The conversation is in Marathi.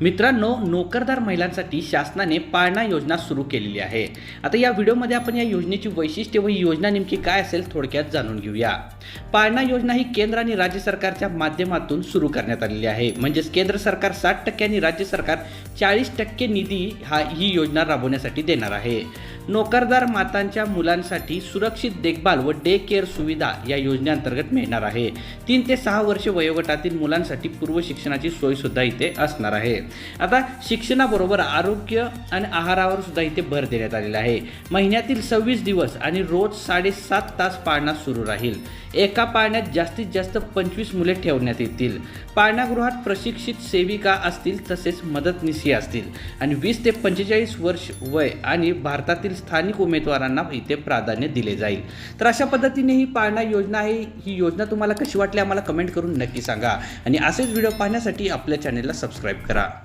मित्रांनो नोकरदार महिलांसाठी शासनाने पाळणा योजना सुरू केलेली आहे. आता या व्हिडिओमध्ये आपण या योजनेची वैशिष्ट्ये व ही योजना नेमकी काय असेल थोडक्यात जाणून घेऊया. पाळणा योजना ही केंद्र आणि राज्य सरकारच्या माध्यमातून सुरू करण्यात आलेली आहे. म्हणजेच केंद्र सरकार साठ टक्के आणि राज्य सरकार चाळीस टक्के निधी हा ही योजना राबवण्यासाठी देणार आहे. नोकरदार मातांच्या मुलांसाठी सुरक्षित देखभाल व डे केअर सुविधा या योजनेअंतर्गत मिळणार आहे. तीन ते सहा वर्ष वयोगटातील मुलांसाठी पूर्व शिक्षणाची सोयसुद्धा इथे असणार आहे. आता शिक्षणाबरोबर आरोग्य आणि आहारावर सुद्धा इथे भर देण्यात आलेला आहे. महिन्यातील सव्वीस दिवस आणि रोज साडेसात तास पाळणा सुरू राहील. एका पाळण्यात जास्तीत जास्त पंचवीस मुले ठेवण्यात येतील. पाळणागृहात प्रशिक्षित सेविका असतील तसेच मदतनीसी असतील. आणि वीस ते पंचेचाळीस वर्ष वय आणि भारतातील स्थानिक उमेदवारांना इथे प्राधान्य दिले जाईल. तर अशा पद्धतीने ही पाळणा योजना आहे. ही योजना तुम्हाला कशी वाटली आम्हाला कमेंट करून नक्की सांगा. आणि असेच व्हिडिओ पाहण्यासाठी आपल्या चॅनेलला सबस्क्राईब करा.